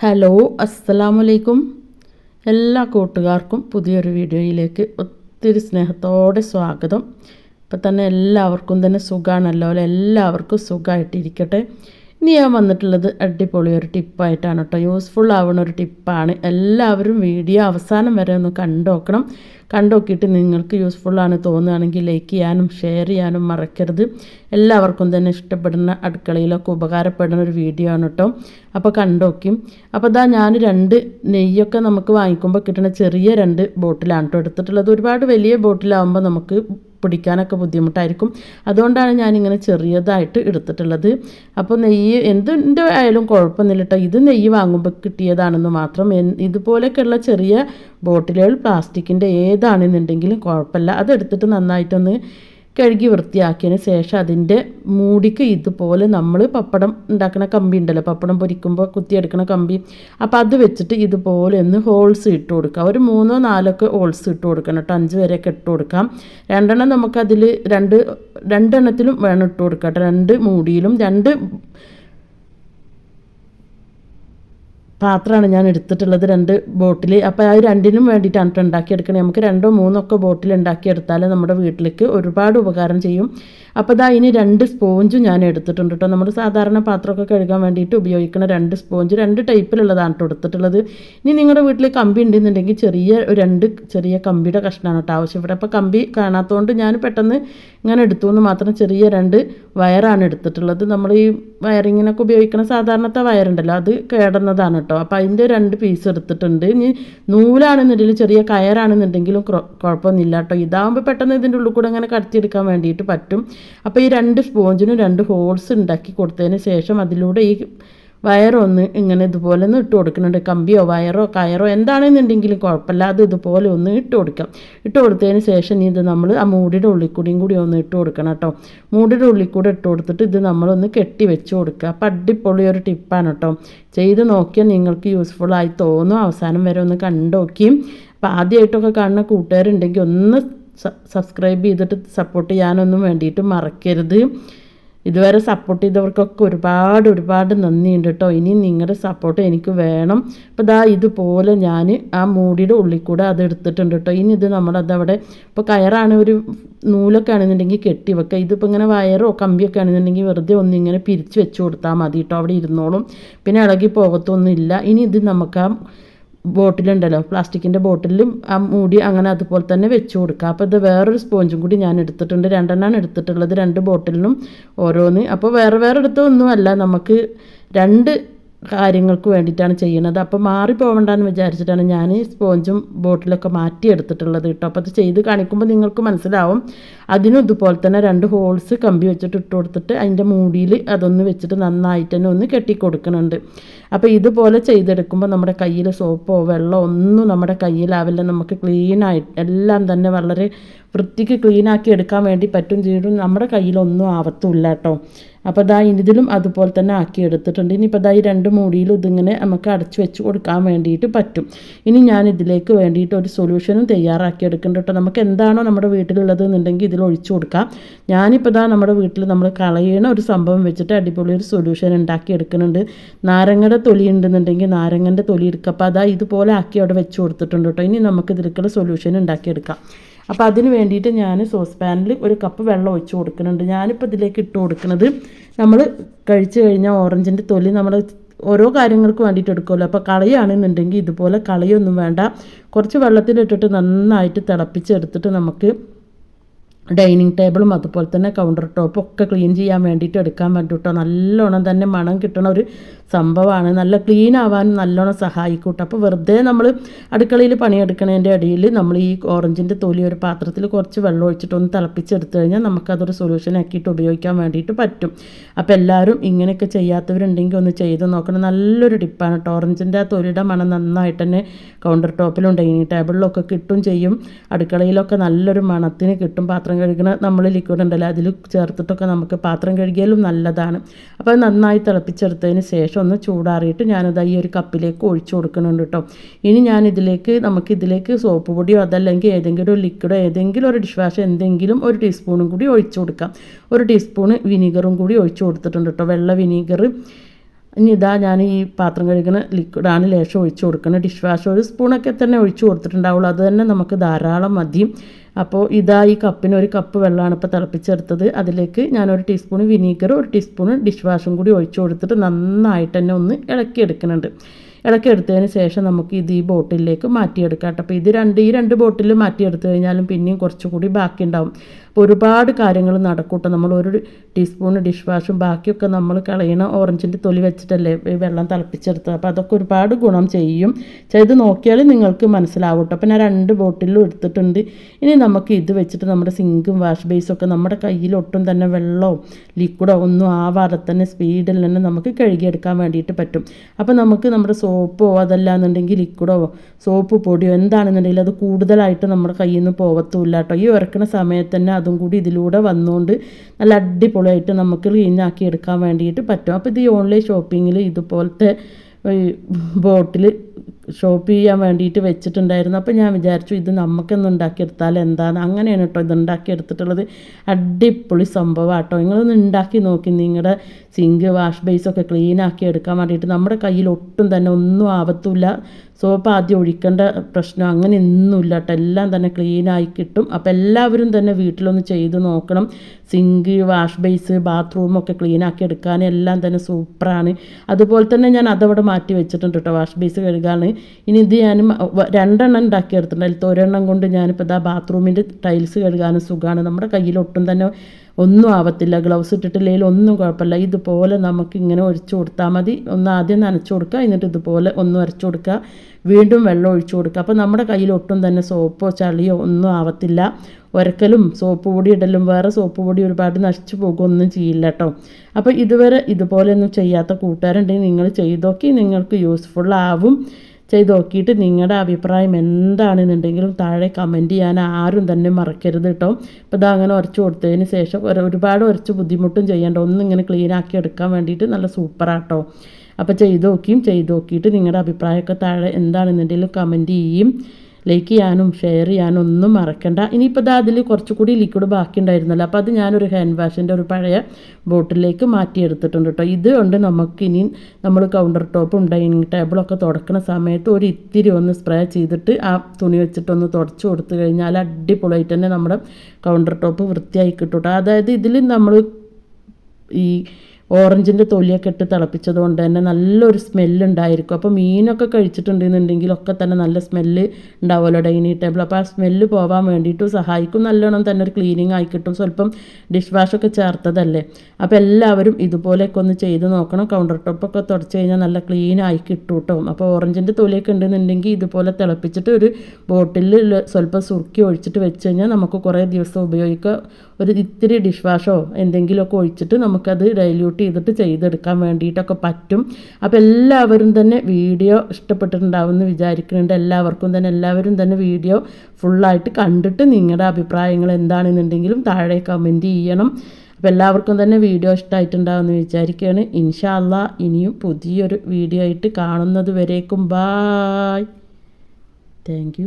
Hello അസ്സലാമലൈക്കും എല്ലാ കൂട്ടുകാർക്കും പുതിയൊരു വീഡിയോയിലേക്ക് ഒത്തിരി സ്നേഹത്തോടെ സ്വാഗതം. ഇപ്പം തന്നെ എല്ലാവർക്കും തന്നെ സുഖമാണല്ലോ എല്ലാവർക്കും സുഖമായിട്ടിരിക്കട്ടെ ഇനി ഞാൻ വന്നിട്ടുള്ളത് അടിപൊളി ഒരു ടിപ്പായിട്ടാണ് കേട്ടോ. യൂസ്ഫുൾ ആവുന്ന ഒരു ടിപ്പാണ്. എല്ലാവരും വീഡിയോ അവസാനം വരെ ഒന്ന് കണ്ടുനോക്കണം കണ്ടുനോക്കിയിട്ട് നിങ്ങൾക്ക് യൂസ്ഫുള്ളാണ് തോന്നുകയാണെങ്കിൽ ലൈക്ക് ചെയ്യാനും ഷെയർ ചെയ്യാനും മറക്കരുത്. എല്ലാവർക്കും തന്നെ ഇഷ്ടപ്പെടുന്ന അടുക്കളയിലൊക്കെ ഉപകാരപ്പെടുന്ന ഒരു വീഡിയോ ആണ് കേട്ടോ. അപ്പോൾ കണ്ടുനോക്കും അപ്പോൾ ഇതാ ഞാൻ രണ്ട് നെയ്യൊക്കെ നമുക്ക് വാങ്ങിക്കുമ്പോൾ കിട്ടുന്ന ചെറിയ രണ്ട് ബോട്ടിലാണ് കേട്ടോ എടുത്തിട്ടുള്ളത്. ഒരുപാട് വലിയ ബോട്ടിലാവുമ്പോൾ നമുക്ക് പിടിക്കാനൊക്കെ ബുദ്ധിമുട്ടായിരിക്കും. അതുകൊണ്ടാണ് ഞാനിങ്ങനെ ചെറിയതായിട്ട് എടുത്തിട്ടുള്ളത്. അപ്പോൾ നെയ്യ് എന്തിന്റെ ആയാലും കുഴപ്പമൊന്നുമില്ല കേട്ടോ. ഇത് നെയ്യ് വാങ്ങുമ്പോൾ കിട്ടിയതാണെന്ന് മാത്രം. ഇതുപോലെയൊക്കെയുള്ള ചെറിയ ബോട്ടിലുകൾ പ്ലാസ്റ്റിക്കിന്റെ ഏതാണെന്നുണ്ടെങ്കിലും കുഴപ്പമില്ല. അതെടുത്തിട്ട് നന്നായിട്ടൊന്ന് കഴുകി വൃത്തിയാക്കിയതിന് ശേഷം അതിന്റെ മൂടിക്ക് ഇതുപോലെ നമ്മൾ പപ്പടം ഉണ്ടാക്കുന്ന കമ്പി ഉണ്ടല്ലോ പപ്പടം പൊരിക്കുമ്പോൾ കുത്തിയെടുക്കുന്ന കമ്പി. അപ്പോൾ അത് വെച്ചിട്ട് ഇതുപോലെ ഒന്ന് ഹോൾസ് ഇട്ട് കൊടുക്കുക. ഒരു മൂന്നോ നാലൊക്കെ ഹോൾസ് ഇട്ട് കൊടുക്കണം കേട്ടോ. അഞ്ച് വരെയൊക്കെ ഇട്ട് കൊടുക്കാം. രണ്ടെണ്ണം നമുക്കതിൽ രണ്ട് രണ്ടെണ്ണത്തിലും വേണം ഇട്ട് കൊടുക്കാം രണ്ട് മൂടിയിലും രണ്ട് പാത്രമാണ് ഞാൻ എടുത്തിട്ടുള്ളത് രണ്ട് ബോട്ടിൽ അപ്പോൾ ആ രണ്ടിനും വേണ്ടിയിട്ടാണ് ഉണ്ടാക്കിയെടുക്കണേ. നമുക്ക് രണ്ടോ മൂന്നോ ഒക്കെ ബോട്ടിൽ ഉണ്ടാക്കിയെടുത്താൽ നമ്മുടെ വീട്ടിലേക്ക് ഒരുപാട് ഉപകാരം ചെയ്യും. അപ്പോൾ ഇതാ ഇനി രണ്ട് സ്പോഞ്ചും ഞാൻ എടുത്തിട്ടുണ്ട് കേട്ടോ നമ്മൾ സാധാരണ പാത്രമൊക്കെ കഴുകാൻ വേണ്ടിയിട്ട് ഉപയോഗിക്കുന്ന രണ്ട് സ്പോഞ്ച് രണ്ട് ടൈപ്പിലുള്ളതാണ് കേട്ടോ എടുത്തിട്ടുള്ളത്. ഇനി നിങ്ങളുടെ വീട്ടിൽ കമ്പി ഉണ്ടെന്നുണ്ടെങ്കിൽ ചെറിയ രണ്ട് ചെറിയ കമ്പിയുടെ കഷ്ണമാണ് കേട്ടോ ഇവിടെ. അപ്പോൾ കമ്പി കാണാത്തതുകൊണ്ട് ഞാൻ പെട്ടെന്ന് ഇങ്ങനെ എടുത്തു എന്ന് മാത്രം ചെറിയ രണ്ട് വയറാണ് എടുത്തിട്ടുള്ളത്. നമ്മൾ ഈ വയറിങ്ങിനൊക്കെ ഉപയോഗിക്കുന്ന സാധാരണത്തെ വയറുണ്ടല്ലോ അത് കേടുന്നതാണ് അപ്പോൾ അതിന്റെ രണ്ട് പീസ് എടുത്തിട്ടുണ്ട്. ഇനി നൂലാണെന്നുണ്ടെങ്കിൽ ചെറിയ കയറാണെന്നുണ്ടെങ്കിലും കുഴപ്പമൊന്നുമില്ല കേട്ടോ. ഇതാകുമ്പോൾ പെട്ടെന്ന് ഇതിന്റെ ഉള്ളിൽ കൂടെ അങ്ങനെ കടത്തിയെടുക്കാൻ വേണ്ടിയിട്ട് പറ്റും. അപ്പോൾ ഈ രണ്ട് സ്പോഞ്ചിനും രണ്ട് ഹോൾസ് ഉണ്ടാക്കി കൊടുത്തതിന് ശേഷം അതിലൂടെ ഈ വയറൊന്ന് ഇങ്ങനെ ഇതുപോലെ ഒന്ന് ഇട്ട് കൊടുക്കുന്നുണ്ട്. കമ്പിയോ വയറോ കയറോ എന്താണെന്നുണ്ടെങ്കിലും കുഴപ്പമില്ല അത് ഇതുപോലെ ഒന്ന് ഇട്ട് കൊടുക്കാം. ഇട്ട് കൊടുത്തതിന് ശേഷം ഇത് നമ്മൾ ആ മൂടിയുടെ ഉള്ളിൽ കൂടിയും കൂടി ഒന്ന് ഇട്ട് കൊടുക്കണം കേട്ടോ. മൂടിയുടെ ഉള്ളിൽ കൂടെ ഇട്ട് കൊടുത്തിട്ട് ഇത് നമ്മളൊന്ന് കെട്ടി വെച്ച് കൊടുക്കുക. അപ്പം അടിപൊളി ഒരു ടിപ്പാണ് കേട്ടോ. ചെയ്ത് നോക്കിയാൽ നിങ്ങൾക്ക് യൂസ്ഫുൾ ആയി തോന്നും. അവസാനം വരെ ഒന്ന് കണ്ടു നോക്കിയും അപ്പോൾ ആദ്യമായിട്ടൊക്കെ കാണുന്ന കൂട്ടുകാരുണ്ടെങ്കിൽ ഒന്ന് സബ്സ്ക്രൈബ് ചെയ്തിട്ട് സപ്പോർട്ട് ചെയ്യാനൊന്നും വേണ്ടിയിട്ട് മറക്കരുത്. ഇതുവരെ സപ്പോർട്ട് ചെയ്തവർക്കൊക്കെ ഒരുപാട് ഒരുപാട് നന്ദിയുണ്ട് കേട്ടോ. ഇനി നിങ്ങളുടെ സപ്പോർട്ട് എനിക്ക് വേണം. അപ്പോൾ ഇതാ ഇതുപോലെ ഞാൻ ആ മൂടിയുടെ ഉള്ളിൽ കൂടെ അത് എടുത്തിട്ടുണ്ട് കേട്ടോ. ഇനി ഇത് നമ്മളതവിടെ ഇപ്പോൾ കയറാണ് ഒരു നൂലൊക്കെ ആണെന്നുണ്ടെങ്കിൽ കെട്ടി വെക്കുക ഇതിപ്പോൾ ഇങ്ങനെ വയറോ കമ്പിയൊക്കെ ആണെന്നുണ്ടെങ്കിൽ വെറുതെ ഒന്നിങ്ങനെ പിരിച്ച് വെച്ച് കൊടുത്താൽ മതി കേട്ടോ. അവിടെ ഇരുന്നോളും. പിന്നെ ഇളകി പോകത്തൊന്നുമില്ല ഇനി ഇത് നമുക്ക് ആ ബോട്ടിലുണ്ടല്ലോ പ്ലാസ്റ്റിക്കിന്റെ ബോട്ടിലും ആ മൂടി അങ്ങനെ അതുപോലെ തന്നെ വെച്ച് കൊടുക്കുക. അപ്പോൾ ഇത് വേറൊരു സ്പോഞ്ചും കൂടി ഞാൻ എടുത്തിട്ടുണ്ട്. രണ്ടെണ്ണമാണ് എടുത്തിട്ടുള്ളത് രണ്ട് ബോട്ടിലിനും ഓരോന്ന്. അപ്പോൾ വേറെ വേറെ എടുത്തൊന്നുമല്ല നമുക്ക് രണ്ട് കാര്യങ്ങൾക്ക് വേണ്ടിയിട്ടാണ് ചെയ്യണത് അപ്പോൾ മാറിപ്പോവണ്ടെന്ന് വിചാരിച്ചിട്ടാണ് ഞാൻ സ്പോഞ്ചും ബോട്ടിലൊക്കെ മാറ്റി എടുത്തിട്ടുള്ളത് കേട്ടോ. അപ്പോൾ അത് ചെയ്ത് കാണിക്കുമ്പോൾ നിങ്ങൾക്ക് മനസ്സിലാവും. അതിനും ഇതുപോലെ തന്നെ രണ്ട് ഹോൾസ് കമ്പി വെച്ചിട്ട് ഇട്ട് കൊടുത്തിട്ട് അതിന്റെ മൂടിയിൽ അതൊന്ന് വെച്ചിട്ട് നന്നായിട്ട് തന്നെ ഒന്ന് കെട്ടിക്കൊടുക്കുന്നുണ്ട്. അപ്പോൾ ഇതുപോലെ ചെയ്തെടുക്കുമ്പോൾ നമ്മുടെ കയ്യിൽ സോപ്പോ വെള്ളമോ ഒന്നും നമ്മുടെ കയ്യിലാവില്ല. നമുക്ക് ക്ലീനായിട്ട് എല്ലാം തന്നെ വളരെ വൃത്തിക്ക് ക്ലീനാക്കി എടുക്കാൻ വേണ്ടി പറ്റും. ചെയ്യും നമ്മുടെ കയ്യിലൊന്നും ആവത്തുമില്ല കേട്ടോ. അപ്പോൾ ദാ ഇതിലും അതുപോലെ തന്നെ ആക്കി എടുത്തിട്ടുണ്ട് ഇനിയിപ്പോൾ ദാ ഈ രണ്ട് മൂടിയിലും ഇതിങ്ങനെ നമുക്ക് അടച്ചു വെച്ച് കൊടുക്കാൻ വേണ്ടിയിട്ട് പറ്റും. ഇനി ഞാൻ ഇതിലേക്ക് വേണ്ടിയിട്ട് ഒരു സൊല്യൂഷനും തയ്യാറാക്കി എടുക്കുന്നുണ്ട് കേട്ടോ. നമുക്ക് എന്താണോ നമ്മുടെ വീട്ടിലുള്ളത് എന്നുണ്ടെങ്കിൽ ഇതിൽ ഒഴിച്ചു കൊടുക്കാം. ഞാനിപ്പോൾ ദാ നമ്മുടെ വീട്ടിൽ നമ്മൾ കളയണ ഒരു സംഭവം വെച്ചിട്ട് അടിപൊളി ഒരു സൊല്യൂഷൻ ഉണ്ടാക്കി എടുക്കുന്നുണ്ട്. നാരങ്ങയുടെ തൊലി ഉണ്ടെന്നുണ്ടെങ്കിൽ നാരങ്ങന്റെ തൊലി എടുക്കുക അപ്പോൾ അതാ ഇതുപോലെ ആക്കി അവിടെ വെച്ച് കൊടുത്തിട്ടുണ്ട് കേട്ടോ. ഇനി നമുക്ക് ഇതിലേക്കുള്ള സൊല്യൂഷൻ ഉണ്ടാക്കിയെടുക്കാം അപ്പോൾ അതിന് വേണ്ടിയിട്ട് ഞാൻ സോസ് പാനിൽ ഒരു കപ്പ് വെള്ളം ഒഴിച്ച് കൊടുക്കുന്നുണ്ട്. ഞാനിപ്പോൾ ഇതിലേക്ക് ഇട്ട് കൊടുക്കുന്നത് നമ്മൾ കഴിച്ചു കഴിഞ്ഞാൽ ഓറഞ്ചിന്റെ തൊലി നമ്മൾ ഓരോ കാര്യങ്ങൾക്ക് വേണ്ടിയിട്ട് എടുക്കുമല്ലോ. അപ്പോൾ കളയാണെന്നുണ്ടെങ്കിൽ ഇതുപോലെ കളയൊന്നും വേണ്ട. കുറച്ച് വെള്ളത്തിലിട്ടിട്ട് നന്നായിട്ട് തിളപ്പിച്ചെടുത്തിട്ട് നമുക്ക് ഡൈനിങ് ടേബിളും അതുപോലെ തന്നെ കൗണ്ടർ ടോപ്പും ഒക്കെ ക്ലീൻ ചെയ്യാൻ വേണ്ടിയിട്ട് എടുക്കാൻ വേണ്ടിയിട്ടോ നല്ലോണം തന്നെ മണം കിട്ടണ ഒരു സംഭവമാണ്. നല്ല ക്ലീൻ ആവാൻ നല്ലോണം സഹായിക്കൂട്ടെ. അപ്പോൾ വെറുതെ നമ്മൾ അടുക്കളയിൽ പണിയെടുക്കുന്നതിന്റെ ഇടയിൽ നമ്മൾ ഈ ഓറഞ്ചിന്റെ തൊലി ഒരു പാത്രത്തിൽ കുറച്ച് വെള്ളം ഒഴിച്ചിട്ട് ഒന്ന് തിളപ്പിച്ചെടുത്തു കഴിഞ്ഞാൽ നമുക്കതൊരു സൊല്യൂഷൻ ആക്കിയിട്ട് ഉപയോഗിക്കാൻ വേണ്ടിയിട്ട് പറ്റും. അപ്പോൾ എല്ലാവരും ഇങ്ങനെയൊക്കെ ചെയ്യാത്തവരുണ്ടെങ്കിൽ ഒന്ന് ചെയ്ത് നോക്കണം. നല്ലൊരു ടിപ്പാണ് കേട്ടോ. ഓറഞ്ചിന്റെ ആ തൊലിയുടെ മണം നന്നായിട്ട് തന്നെ കൗണ്ടർ ടോപ്പിലും ഡൈനിങ് ടേബിളിലൊക്കെ കിട്ടും ചെയ്യും. അടുക്കളയിലൊക്കെ നല്ലൊരു മണത്തിന് കിട്ടും പാത്രം കഴുകണ നമ്മൾ ലിക്വിഡ് ഉണ്ടല്ലോ അതിൽ ചേർത്തിട്ടൊക്കെ നമുക്ക് പാത്രം കഴുകിയാലും നല്ലതാണ്. അപ്പോൾ നന്നായി തിളപ്പിച്ചെടുത്തതിന് ശേഷം ഒന്ന് ചൂടാറിയിട്ട് ഞാനത് ഈ ഒരു കപ്പിലേക്ക് ഒഴിച്ചു കൊടുക്കുന്നുണ്ട് കേട്ടോ ഇനി ഞാൻ ഇതിലേക്ക് നമുക്ക് ഇതിലേക്ക് സോപ്പ് പൊടിയോ അതല്ലെങ്കിൽ ഏതെങ്കിലും ഒരു ലിക്വിഡോ ഏതെങ്കിലും ഒരു ഡിഷ് വാഷ് എന്തെങ്കിലും ഒരു ടീസ്പൂണും കൂടി ഒഴിച്ചു കൊടുക്കാം. ഒരു ടീസ്പൂണ് വിനീഗറും കൂടി ഒഴിച്ചു കൊടുത്തിട്ടുണ്ട് കേട്ടോ വെള്ള വിനീഗർ ഇനി ഇതാ ഞാൻ ഈ പാത്രം കഴുകുന്ന ലിക്വിഡാണ് ലേശം ഒഴിച്ചു കൊടുക്കുന്നത്. ഡിഷ് വാഷ് ഒരു സ്പൂണൊക്കെ തന്നെ ഒഴിച്ചു കൊടുത്തിട്ടുണ്ടാവുള്ളൂ. അത് തന്നെ നമുക്ക് ധാരാളം മതി. അപ്പോൾ ഇതാ ഈ കപ്പിന് ഒരു കപ്പ് വെള്ളമാണ് ഇപ്പോൾ തിളപ്പിച്ചെടുത്തത്. അതിലേക്ക് ഞാനൊരു ടീസ്പൂൺ വിനീഗർ ഒരു ടീസ്പൂൺ ഡിഷ് വാഷും കൂടി ഒഴിച്ചു കൊടുത്തിട്ട് നന്നായിട്ട് തന്നെ ഒന്ന് ഇളക്കി എടുക്കുന്നുണ്ട് ഇളക്കി എടുത്തതിന് ശേഷം നമുക്ക് ഇത് ഈ ബോട്ടിലേക്ക് മാറ്റിയെടുക്കാം കേട്ടോ. അപ്പോൾ ഇത് രണ്ട് ഈ രണ്ട് ബോട്ടിൽ മാറ്റിയെടുത്തു കഴിഞ്ഞാലും പിന്നെയും കുറച്ചുകൂടി ബാക്കി ഉണ്ടാവും അപ്പോൾ ഒരുപാട് കാര്യങ്ങൾ നടക്കൂട്ടോ. നമ്മൾ ഒരു ടീസ്പൂൺ ഡിഷ് വാഷും ബാക്കിയൊക്കെ നമ്മൾ കളയണ ഓറഞ്ചിന്റെ തൊലി വെച്ചിട്ടല്ലേ വെള്ളം തിളപ്പിച്ചെടുത്തത്. അപ്പോൾ അതൊക്കെ ഒരുപാട് ഗുണം ചെയ്യും. ചെയ്ത് നോക്കിയാൽ നിങ്ങൾക്ക് മനസ്സിലാവും അപ്പോൾ ഞാൻ രണ്ട് ബോട്ടിലും എടുത്തിട്ടുണ്ട്. ഇനി നമുക്ക് ഇത് വെച്ചിട്ട് നമ്മുടെ സിങ്കും വാഷ് ബേസും ഒക്കെ നമ്മുടെ കയ്യിലൊട്ടും തന്നെ വെള്ളമോ ലിക്വിഡോ ഒന്നും ആവാതെ തന്നെ സ്പീഡിൽ തന്നെ നമുക്ക് കഴുകിയെടുക്കാൻ വേണ്ടിയിട്ട് പറ്റും. അപ്പോൾ നമുക്ക് നമ്മുടെ സോപ്പോ അതല്ലാന്നുണ്ടെങ്കിൽ ലിക്വിഡോ സോപ്പ് പൊടിയോ എന്താണെന്നുണ്ടെങ്കിൽ അത് കൂടുതലായിട്ട് നമ്മുടെ കയ്യിൽ നിന്ന് പോകത്തുമില്ല കേട്ടോ. ഈ ഉറക്കണ സമയത്ത് തന്നെ അതും കൂടി ഇതിലൂടെ വന്നുകൊണ്ട് നല്ല അടിപൊളിയായിട്ട് നമുക്ക് ക്ലീനാക്കി എടുക്കാൻ വേണ്ടിയിട്ട് പറ്റും. അപ്പോൾ ഇത് ഈ ഓൺലൈൻ ഷോപ്പിങ്ങിൽ ഇതുപോലത്തെ ബോട്ടിൽ ഷോപ്പ് ചെയ്യാൻ വേണ്ടിയിട്ട് വെച്ചിട്ടുണ്ടായിരുന്നു. അപ്പോൾ ഞാൻ വിചാരിച്ചു ഇത് നമുക്കൊന്ന് ഉണ്ടാക്കിയെടുത്താൽ എന്താണ്? അങ്ങനെയാണ് കേട്ടോ ഇത് ഉണ്ടാക്കിയെടുത്തിട്ടുള്ളത്. അടിപൊളി സംഭവം കേട്ടോ നിങ്ങളൊന്ന് ഉണ്ടാക്കി നോക്കി. നിങ്ങളുടെ സിങ്ക് വാഷ് ബേസൊക്കെ ക്ലീൻ ആക്കി എടുക്കാൻ വേണ്ടിയിട്ട് നമ്മുടെ കയ്യിൽ ഒട്ടും തന്നെ ഒന്നും ആവത്തില്ല. സോപ്പ് ആദ്യം ഒഴിക്കേണ്ട പ്രശ്നം അങ്ങനെ ഒന്നുമില്ല കേട്ടോ. എല്ലാം തന്നെ ക്ലീനായി കിട്ടും. അപ്പോൾ എല്ലാവരും തന്നെ വീട്ടിലൊന്ന് ചെയ്ത് നോക്കണം. സിങ്ക് വാഷ് ബേസ് ബാത്റൂമൊക്കെ ക്ലീനാക്കി എടുക്കാൻ എല്ലാം തന്നെ സൂപ്പറാണ് അതുപോലെ തന്നെ ഞാൻ അതവിടെ മാറ്റി വെച്ചിട്ടുണ്ട് കേട്ടോ. വാഷ് ബേസ് കഴുകാണ് ഇനി ഇത് ഞാൻ രണ്ടെണ്ണം ഉണ്ടാക്കി എടുത്തിട്ടുണ്ട്. അതിൽ ഒരെണ്ണം കൊണ്ട് ഞാനിപ്പോൾ ഇതാ ബാത്റൂമിന്റെ ടൈൽസ് കഴുകാനും സുഖമാണ്. നമ്മുടെ കയ്യിൽ ഒട്ടും തന്നെ ഒന്നും ആവത്തില്ല ഗ്ലൗസ് ഇട്ടിട്ടില്ലെങ്കിൽ ഒന്നും കുഴപ്പമില്ല. ഇതുപോലെ നമുക്ക് ഇങ്ങനെ ഒഴിച്ചു കൊടുത്താൽ മതി. ഒന്ന് ആദ്യം നനച്ചു കൊടുക്കുക എന്നിട്ട് ഇതുപോലെ ഒന്ന് ഉരച്ചു കൊടുക്കുക. വീണ്ടും വെള്ളം ഒഴിച്ചു കൊടുക്കുക. അപ്പോൾ നമ്മുടെ കയ്യിൽ ഒട്ടും തന്നെ സോപ്പോ ചളിയോ ഒന്നും ആവത്തില്ല. ഉരക്കലും സോപ്പ് പൊടി ഇടലും വേറെ സോപ്പ് പൊടി ഒരുപാട് നശിച്ചു പോകുമൊന്നും ചെയ്യില്ല കേട്ടോ. അപ്പോൾ ഇതുവരെ ഇതുപോലെയൊന്നും ചെയ്യാത്ത കൂട്ടുകാരുണ്ടെങ്കിൽ നിങ്ങൾ ചെയ്തോക്കി നിങ്ങൾക്ക് യൂസ്ഫുൾ ആവും. ചെയ്ത് നോക്കിയിട്ട് നിങ്ങളുടെ അഭിപ്രായം എന്താണെന്നുണ്ടെങ്കിലും താഴെ കമന്റ് ചെയ്യാൻ ആരും തന്നെ മറക്കരുത് കേട്ടോ ഇപ്പോൾ ഇതാ അങ്ങനെ ഉരച്ച് കൊടുത്തതിന് ശേഷം ഒരുപാട് ഉരച്ച് ബുദ്ധിമുട്ടും ചെയ്യേണ്ട. ഒന്നും ഇങ്ങനെ ക്ലീൻ ആക്കി എടുക്കാൻ വേണ്ടിയിട്ട് നല്ല സൂപ്പറാട്ടോ അപ്പോൾ ചെയ്ത് നോക്കിയും ചെയ്ത് നോക്കിയിട്ട് നിങ്ങളുടെ അഭിപ്രായമൊക്കെ താഴെ എന്താണെന്നുണ്ടെങ്കിലും കമന്റ് ചെയ്യും. ലൈക്ക് ചെയ്യാനും ഷെയർ ചെയ്യാനും ഒന്നും മറക്കണ്ട. ഇനിയിപ്പോൾ ഇതാ അതിൽ കുറച്ചുകൂടി ലിക്വിഡ് ബാക്കി ഉണ്ടായിരുന്നല്ലോ അപ്പോൾ അത് ഞാനൊരു ഹാൻഡ് വാഷിന്റെ ഒരു പഴയ ബോട്ടിലേക്ക് മാറ്റിയെടുത്തിട്ടുണ്ട് കേട്ടോ. ഇത് നമുക്ക് ഇനി നമ്മൾ കൗണ്ടർ ടോപ്പും ഡൈനിങ് ടേബിളൊക്കെ തുടക്കുന്ന സമയത്ത് ഒരു ഇത്തിരി ഒന്ന് സ്പ്രേ ചെയ്തിട്ട് ആ തുണി വെച്ചിട്ടൊന്ന് തുടച്ചു കൊടുത്തു കഴിഞ്ഞാൽ അടിപൊളിയായിട്ട് തന്നെ നമ്മുടെ കൗണ്ടർ ടോപ്പ് വൃത്തിയായി കിട്ടും അതായത് ഇതിൽ നമ്മൾ ഈ ഓറഞ്ചിന്റെ തൊലിയൊക്കെ ഇട്ട് തിളപ്പിച്ചത് കൊണ്ട് തന്നെ നല്ലൊരു സ്മെല്ലുണ്ടായിരിക്കും അപ്പോൾ മീനൊക്കെ കഴിച്ചിട്ടുണ്ടെന്നുണ്ടെങ്കിൽ ഒക്കെ തന്നെ നല്ല സ്മെല്ല് ഉണ്ടാവുമല്ലോ ഡൈനിങ് ടേബിൾ അപ്പോൾ ആ സ്മെല്ല് പോകാൻ വേണ്ടിയിട്ട് സഹായിക്കും. നല്ലോണം തന്നെ ഒരു ക്ലീനിങ് ആയി കിട്ടും. സ്വല്പം ഡിഷ് വാഷൊക്കെ ചേർത്തതല്ലേ? അപ്പോൾ എല്ലാവരും ഇതുപോലെയൊക്കെ ഒന്ന് ചെയ്ത് നോക്കണം. കൗണ്ടർ ടോപ്പൊക്കെ തുടച്ച് കഴിഞ്ഞാൽ നല്ല ക്ലീൻ ആയി കിട്ടും കേട്ടോ അപ്പോൾ ഓറഞ്ചിന്റെ തൊലിയൊക്കെ ഉണ്ടെന്നുണ്ടെങ്കിൽ ഇതുപോലെ തിളപ്പിച്ചിട്ട് ഒരു ബോട്ടിലിൽ സ്വല്പം സുറുക്കി ഒഴിച്ചിട്ട് വെച്ച് കഴിഞ്ഞാൽ നമുക്ക് കുറേ ദിവസം ഉപയോഗിക്കുക ഒരു ഇത്തിരി ഡിഷ് വാഷോ എന്തെങ്കിലുമൊക്കെ ഒഴിച്ചിട്ട് നമുക്കത് ഡൈല്യൂട്ട് ചെയ്തിട്ട് ചെയ്തെടുക്കാൻ വേണ്ടിയിട്ടൊക്കെ പറ്റും. അപ്പോൾ എല്ലാവരും തന്നെ വീഡിയോ ഇഷ്ടപ്പെട്ടിട്ടുണ്ടാവുമെന്ന് വിചാരിക്കുന്നുണ്ട്. എല്ലാവർക്കും തന്നെ എല്ലാവരും തന്നെ വീഡിയോ ഫുള്ളായിട്ട് കണ്ടിട്ട് നിങ്ങളുടെ അഭിപ്രായങ്ങൾ എന്താണെന്നുണ്ടെങ്കിലും താഴെ കമന്റ് ചെയ്യണം. അപ്പോൾ എല്ലാവർക്കും തന്നെ വീഡിയോ ഇഷ്ടമായിട്ടുണ്ടാവുമെന്ന് വിചാരിക്കുകയാണ്. ഇൻഷാല്ല ഇനിയും പുതിയൊരു വീഡിയോ ആയിട്ട് കാണുന്നത് വരേക്കും. Bye thank